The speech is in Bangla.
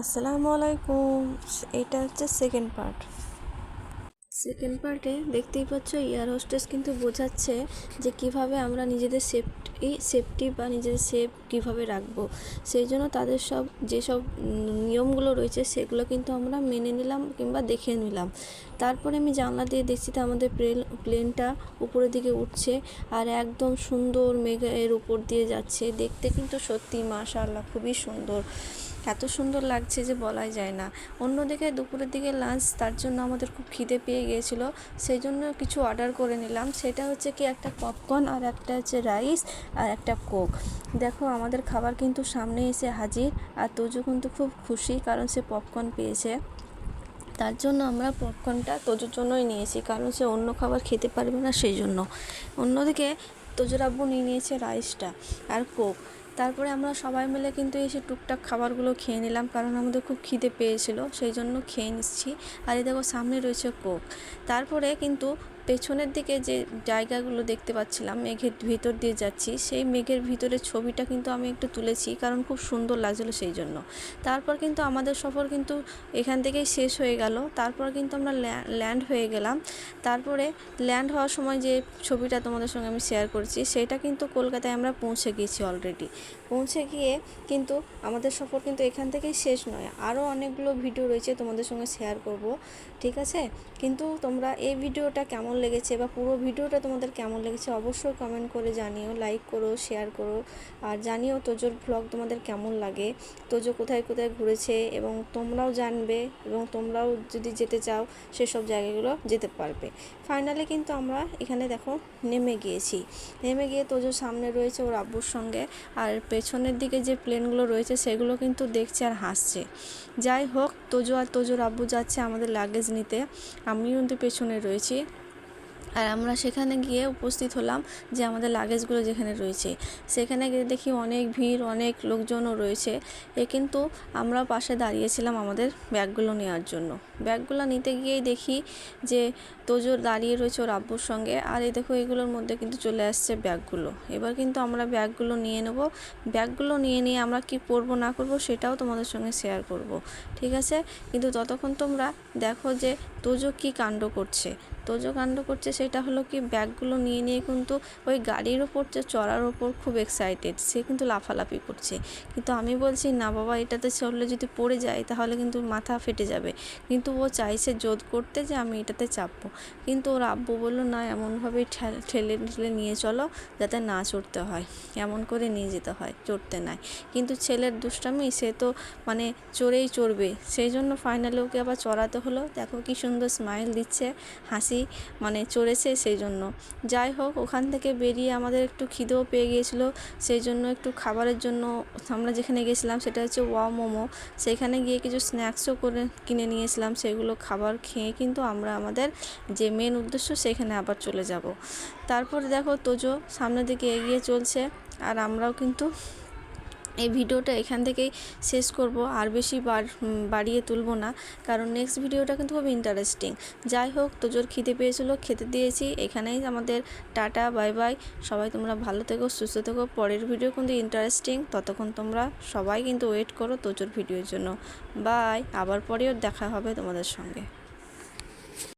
আসসালামু আলাইকুম। এটা হচ্ছে সেকেন্ড পার্ট সেকেন্ড পার্টে দেখতেই পাচ্ছ এয়ার হোস্টেস কিন্তু বোঝাচ্ছে যে কীভাবে আমরা নিজেদের সেফটি সেফটি বা নিজেদের সেফ কীভাবে রাখব। সেই জন্য তাদের সব, যেসব নিয়মগুলো রয়েছে, সেগুলো কিন্তু আমরা মেনে নিলাম কিংবা দেখে নিলাম। তারপরে আমি জানলা দিয়ে দেখছি তো আমাদের প্লেন, প্লেনটা উপরের দিকে উঠছে আর একদম সুন্দর মেঘের উপর দিয়ে যাচ্ছে। দেখতে কিন্তু সত্যি মাশাআল্লাহ খুবই সুন্দর। এত সুন্দর লাগছে যে বলাই যায় না। অন্যদিকে দুপুরের দিকে লাঞ্চ তার জন্য আমাদের খুব খিদে পেয়ে গিয়েছিল সেই জন্য কিছু অর্ডার করে নিলাম। সেটা হচ্ছে কি একটা পপকর্ন আর একটা হচ্ছে রাইস আর একটা কোক দেখো, আমাদের খাবার কিন্তু সামনে এসে হাজির আর তোজো কিন্তু খুব খুশি কারণ সে পপকর্ন পেয়েছে। তার জন্য আমরা পপকর্নটা তোজোর জন্যই নিয়েছি কারণ সে অন্য খাবার খেতে পারবে না সেই জন্য অন্যদিকে তোজোর আব্বু নিয়ে নিয়েছে রাইসটা আর কোক তারপরে আমরা সবাই মিলে কিন্তু এসে টুকটাক খাবারগুলো খেয়ে নিলাম, কারণ আমাদের খুব খিদে পেয়েছিল, সেই জন্য খেয়ে নিচ্ছি। আর এই দেখো সামনে রয়েছে কোক। তারপরে কিন্তু পেছনের দিকে যে জায়গাগুলো দেখতে পাচ্ছিলাম, মেঘের ভিতর দিয়ে যাচ্ছি, সেই মেঘের ভিতরের ছবিটা কিন্তু আমি একটু তুলেছি কারণ খুব সুন্দর লাগছিল সেই জন্য। তারপর কিন্তু আমাদের সফর কিন্তু এখান থেকেই শেষ হয়ে গেল। তারপর কিন্তু আমরা ল্যান্ড হয়ে গেলাম। তারপরে ল্যান্ড হওয়ার সময় যে ছবিটা তোমাদের সঙ্গে আমি শেয়ার করছি, সেটা কিন্তু কলকাতায় আমরা পৌঁছে গিয়েছি অলরেডি পৌঁছে গিয়ে কিন্তু আমাদের সফর কিন্তু এখান থেকেই শেষ নয়। আরও অনেকগুলো ভিডিও রয়েছে তোমাদের সঙ্গে শেয়ার করব, ঠিক আছে? কিন্তু তোমরা এই ভিডিওটা কেমন লেগেছে বা পুরো ভিডিওটা তোমাদের কেমন লেগেছে অবশ্যই কমেন্ট করে জানিও লাইক করো শেয়ার করো আর জানিও তোজোর ভ্লগ তোমাদের কেমন লাগে, তোজো কোথায় কোথায় ঘুরেছে এবং তোমরাও জানবে এবং তোমরাও যদি যেতে চাও সেসব জায়গাগুলো যেতে পারবে। ফাইনালি কিন্তু আমরা এখানে দেখো নেমে গিয়েছি, নেমে গিয়ে তোজোর সামনে রয়েছে ওর আব্বুর সঙ্গে আর পেছনের দিকে যে প্লেনগুলো রয়েছে সেগুলো কিন্তু দেখছে আর হাসছে। যাই হোক, তোজো আর তোজোর আব্বু যাচ্ছে আমাদের লাগেজ নিতে, আমিও কিন্তু পেছনে রয়েছি। আর আমরা সেখানে গিয়ে উপস্থিত হলাম যে আমাদের লাগেজগুলো যেখানে রয়েছে। সেখানে গিয়ে দেখি অনেক ভিড়, অনেক লোকজনও রয়েছে। এ কিন্তু আমরা পাশে দাঁড়িয়েছিলাম আমাদের ব্যাগগুলো নেওয়ার জন্য। ব্যাগগুলো নিতে গিয়েই দেখি যে তোজোর দাঁড়িয়ে রয়েছে ওর আব্বুর সঙ্গে। আর এই দেখো এগুলোর মধ্যে কিন্তু চলে আসছে ব্যাগগুলো। এবার কিন্তু আমরা ব্যাগগুলো নিয়ে নেব। ব্যাগগুলো নিয়ে নিয়ে আমরা কি পরবো, না করব সেটাও তোমাদের সঙ্গে শেয়ার করব। ঠিক আছে? কিন্তু ততক্ষণ তোমরা দেখো যে তোজো কী কাণ্ড করছে। তোজো কাণ্ড করছে সেটা হলো কি ব্যাগগুলো নিয়ে নিয়ে কিন্তু ওই গাড়ির ওপর যে চড়ার ওপর খুব এক্সাইটেড সে কিন্তু লাফালাফি করছে। কিন্তু আমি বলছি, না বাবা, এটাতে চললে যদি পড়ে যায় তাহলে কিন্তু মাথা ফেটে যাবে। কিন্তু ও চাইছে জোদ করতে যে আমি এটাতে চাপবো। কিন্তু ওর আব্বু বলল, না, এমনভাবেই ঠেলে ঠেলে নিয়ে চলো যাতে না চড়তে হয়। এমন করে নিয়ে যেতে হয়, চড়তে নাই। কিন্তু ছেলের দুষ্টামি, সে তো মানে চড়েই চড়বে। সেই জন্য ফাইনালি ওকে আবার চড়াতে হলো। দেখো কি সুন্দর স্মাইল দিচ্ছে, হাসি মানে চড়েছে সেই জন্য যাই হোক ওখান থেকে বেরিয়ে আমাদের একটু খিদেও পেয়ে গিয়েছিল সেই জন্য একটু খাবারের জন্য আমরা যেখানে গেছিলাম সেটা হচ্ছে ওয়া মোমো। সেখানে গিয়ে কিছু স্ন্যাক্সও করে কিনে নিয়েছিলাম, সেগুলো খাবার খেয়ে কিন্তু আমরা আমাদের যে মেন উদ্দেশ্য সেখানে আবার চলে যাব। তারপর দেখো, তোজো সামনের দিকে এগিয়ে চলছে, আর আমরাও কিন্তু এই ভিডিওটা এখান থেকেই শেষ করব, আর বেশি বাড়িয়ে তুলবো না, কারণ নেক্সট ভিডিওটা কিন্তু খুব ইন্টারেস্টিং যাই হোক, তোজোর খিদে পেয়েছিলো, খেতে দিয়েছি, এখানেই আমাদের টাটা বাই বাই সবাই তোমরা ভালো থেকো, সুস্থ থেকো, পরের ভিডিও কিন্তু ইন্টারেস্টিং ততক্ষণ তোমরা সবাই কিন্তু ওয়েট করো তোজোর ভিডিওর জন্য। বাই আবার পরেও দেখা হবে তোমাদের সঙ্গে।